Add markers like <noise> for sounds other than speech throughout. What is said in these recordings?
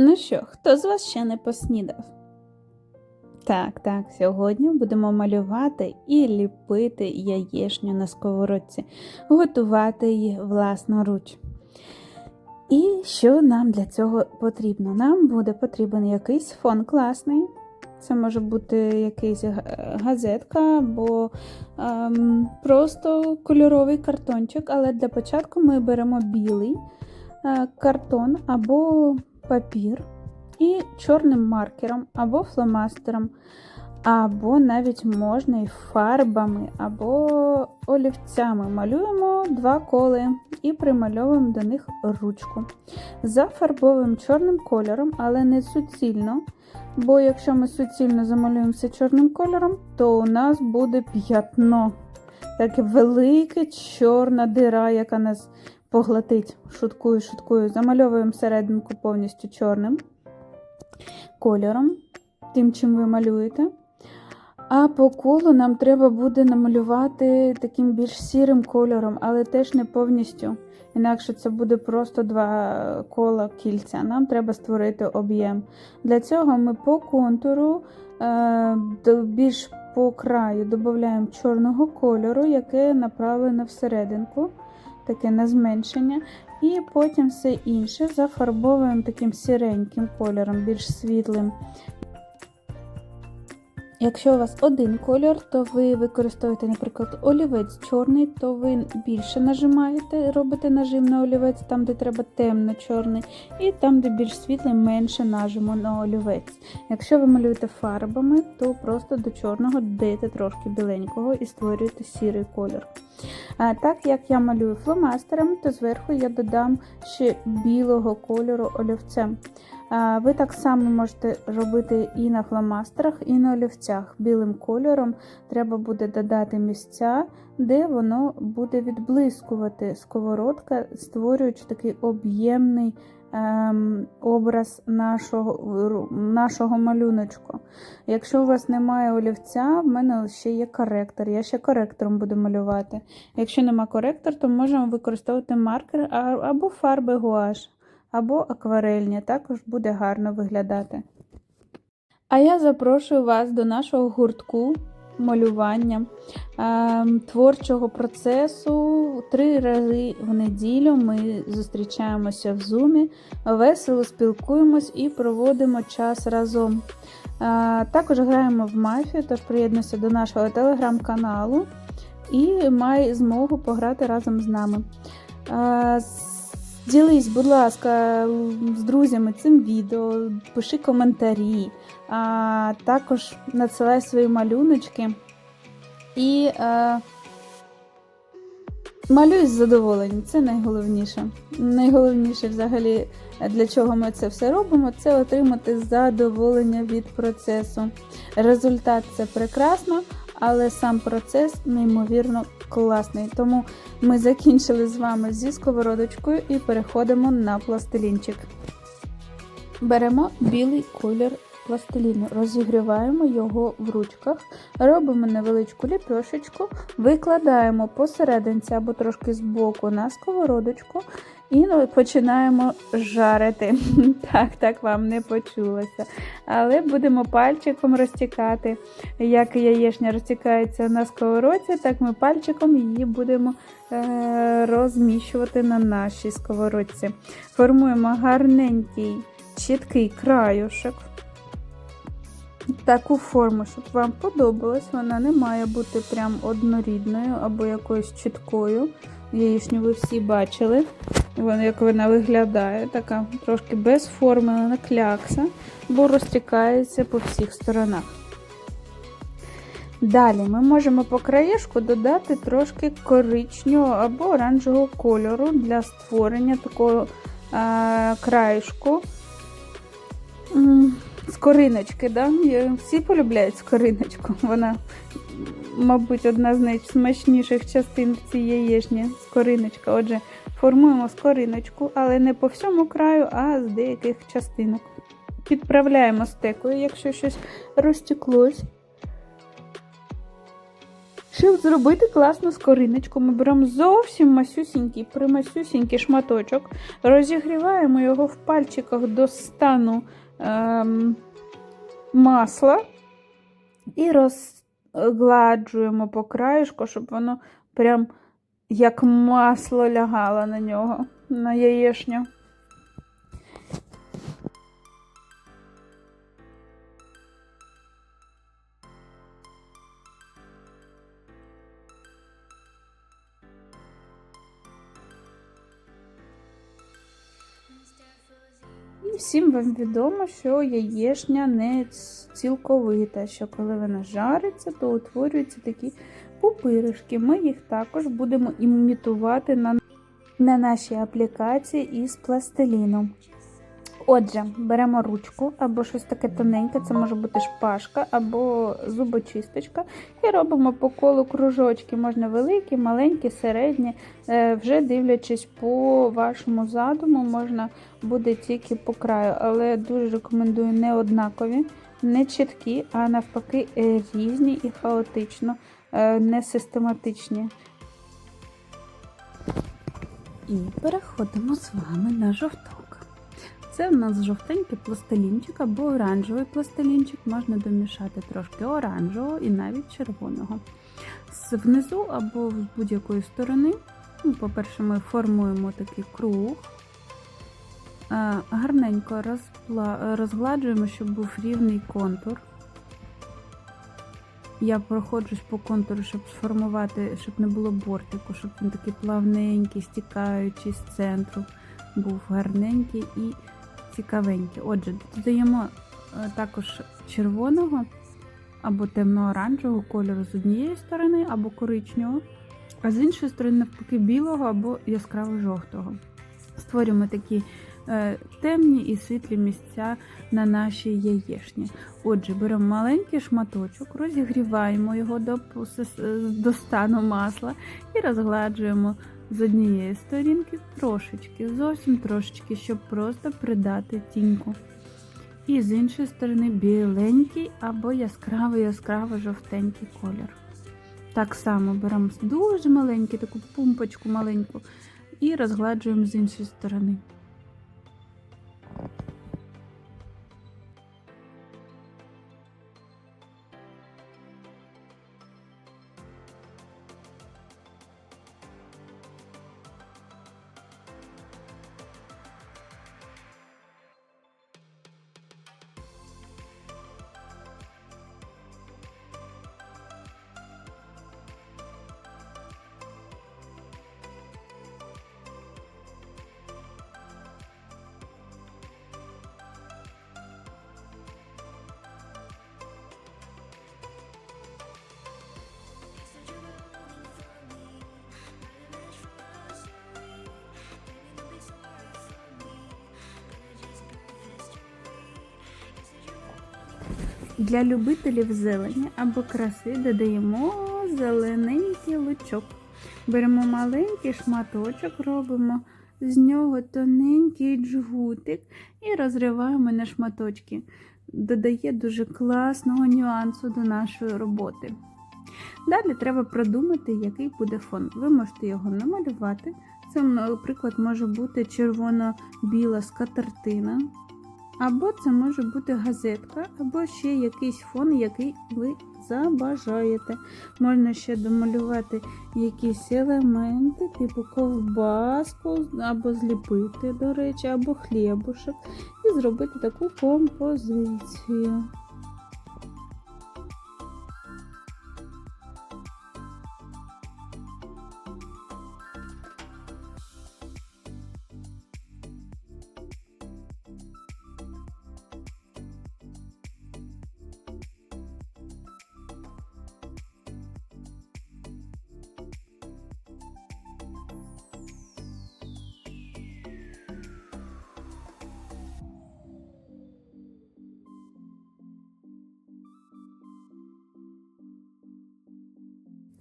Ну що, хто з вас ще не поснідав? Так, так, сьогодні будемо малювати і ліпити яєшню на сковородці, готувати її власноруч. І що нам для цього потрібно? Нам буде потрібен якийсь фон класний. Це може бути якийсь газетка або ем, просто кольоровий картончик, але для початку ми беремо білий е, картон або папір і чорним маркером або фломастером, або навіть можна і фарбами, або олівцями. Малюємо два коли і примальовуємо до них ручку. Зафарбовуємо чорним кольором, але не суцільно. Бо якщо ми суцільно замалюємо все чорним кольором, то у нас буде п'ятно. Таке велике чорна дира, яка нас поглотить. Шуткую, шуткую. Замальовуємо серединку повністю чорним кольором, тим, чим ви малюєте. А по колу нам треба буде намалювати таким більш сірим кольором, але теж не повністю. Інакше це буде просто два кола кільця. Нам треба створити об'єм. Для цього ми по контуру е, більш по краю додаємо чорного кольору, яке направлене всерединку, таке на зменшення. І потім все інше зафарбовуємо таким сіреньким кольором, більш світлим. Якщо у вас один кольор, то ви використовуєте, наприклад, олівець чорний, то ви більше нажимаєте, робите нажим на олівець, там, де треба темно-чорний, і там, де більш світлий, менше нажиму на олівець. Якщо ви малюєте фарбами, то просто до чорного додаєте трошки біленького і створюєте сірий колір. А так як я малюю фломастером, то зверху я додам ще білого кольору олівцем. Ви так само можете робити і на фломастерах, і на олівцях. Білим кольором треба буде додати місця, де воно буде відблискувати сковородка, створюючи такий об'ємний ем, образ нашого, нашого малюночку. Якщо у вас немає олівця, в мене ще є коректор. Я ще коректором буду малювати. Якщо нема коректор, то можемо використовувати маркер або фарби гуаш або акварельні, також буде гарно виглядати. А я запрошую вас до нашого гуртку малювання, ем, творчого процесу. Три рази в неділю ми зустрічаємося в зумі, весело спілкуємось і проводимо час разом. Е, Також граємо в мафію, тож приєднуйся до нашого телеграм-каналу і май змогу пограти разом з нами. Ділись, будь ласка, з друзями цим відео, пиши коментарі, а також надсилай свої малюночки і е, малюй з задоволенням. Це найголовніше. Найголовніше, взагалі, для чого ми це все робимо, це отримати задоволення від процесу. Результат це прекрасно, але сам процес неймовірно класний. Тому ми закінчили з вами зі сковородочкою і переходимо на пластилінчик. Беремо білий колір пластиліну, розігріваємо його в ручках, робимо невеличку ліпешечку, викладаємо посерединці або трошки збоку на сковородочку і ну, починаємо жарити. <laughs> Так, так вам не почулося. Але будемо пальчиком розтікати. Як яєшня розтікається на сковородці, так ми пальчиком її будемо е, розміщувати на нашій сковородці. Формуємо гарненький, чіткий краюшок. Таку форму, щоб вам подобалось. Вона не має бути прям однорідною або якоюсь чіткою. Яєчню ви всі бачили. Вона, як вона виглядає, така трошки безформена клякса, бо розтікається по всіх сторонах. Далі ми можемо по краєшку додати трошки коричневого або оранжевого кольору для створення такого а, краєшку. М, Скориночки, да? Всі полюбляють скориночку. Вона, мабуть, одна з найсмачніших частин в цій яєчні скориночка. Отже, формуємо скориночку, але не по всьому краю, а з деяких частинок. Підправляємо стекою, якщо щось розтеклось. Щоб зробити класну скориночку, ми беремо зовсім масюсінький, примасюсінький шматочок, розігріваємо його в пальчиках до стану ем, масла і розгладжуємо по краєшку, щоб воно прям як масло лягало на нього, на яєшню. Всім вам відомо, що яєшня не цілковита, що коли вона жариться, то утворюються такі пупиришки. Ми їх також будемо імітувати на, на нашій аплікації із пластиліном. Отже, беремо ручку або щось таке тоненьке, це може бути шпажка або зубочисточка, і робимо по колу кружочки, можна великі, маленькі, середні. Е, Вже дивлячись по вашому задуму, можна буде тільки по краю, але дуже рекомендую не однакові, не чіткі, а навпаки е, різні і хаотично, е, не систематичні. І переходимо з вами на жовток. Це в нас жовтенький пластилінчик або оранжевий пластилінчик. Можна домішати трошки оранжевого і навіть червоного. Внизу або з будь-якої сторони. Ну, По-перше, ми формуємо такий круг. Гарненько розгладжуємо, щоб був рівний контур. Я проходжусь по контуру, щоб сформувати, щоб не було бортику, щоб він такий плавненький, стікаючий з центру, був гарненький і цікавенький. Отже, додаємо е, також червоного або темно-оранжевого кольору з однієї сторони, або коричневого, а з іншої сторони, навпаки, білого або яскраво-жовтого. Створюємо такі е, темні і світлі місця на нашій яєшні. Отже, беремо маленький шматочок, розігріваємо його до стану масла і розгладжуємо з однієї сторінки трошечки, зовсім трошечки, щоб просто придати тіньку. І з іншої сторони біленький або яскравий яскраво жовтенький колір. Так само беремо дуже маленький, таку пумпочку маленьку і розгладжуємо з іншої сторони. Для любителів зелені або краси додаємо зелененький лучок. Беремо маленький шматочок, робимо з нього тоненький джгутик і розриваємо на шматочки. Додає дуже класного нюансу до нашої роботи. Далі треба продумати, який буде фон. Ви можете його намалювати. Це, наприклад, може бути червоно-біла скатертина. Або це може бути газетка, або ще якийсь фон, який ви забажаєте. Можна ще домалювати якісь елементи, типу ковбаску, або зліпити, до речі, або хлібушек, і зробити таку композицію.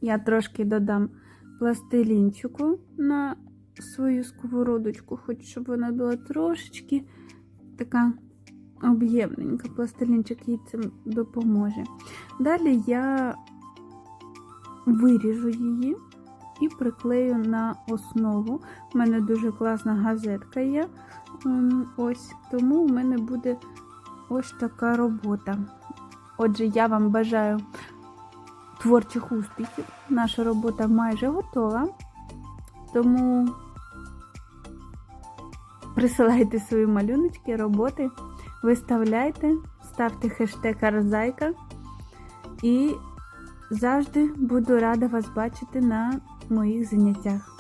Я трошки додам пластилінчику на свою сковородочку, хочу, щоб вона була трошечки така об'ємненька. Пластилінчик їй цим допоможе. Далі я виріжу її і приклею на основу. У мене дуже класна газетка є. Ем, Ось тому у мене буде ось така робота. Отже, я вам бажаю творчих успіхів. Наша робота майже готова. Тому присилайте свої малюночки, роботи, виставляйте, ставте хештег Арзайка. І завжди буду рада вас бачити на моїх заняттях.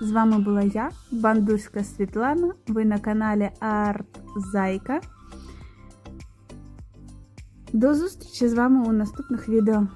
З вами була я, Бандурська Світлана. Ви на каналі Арт. До зустрічі з вами у наступних відео.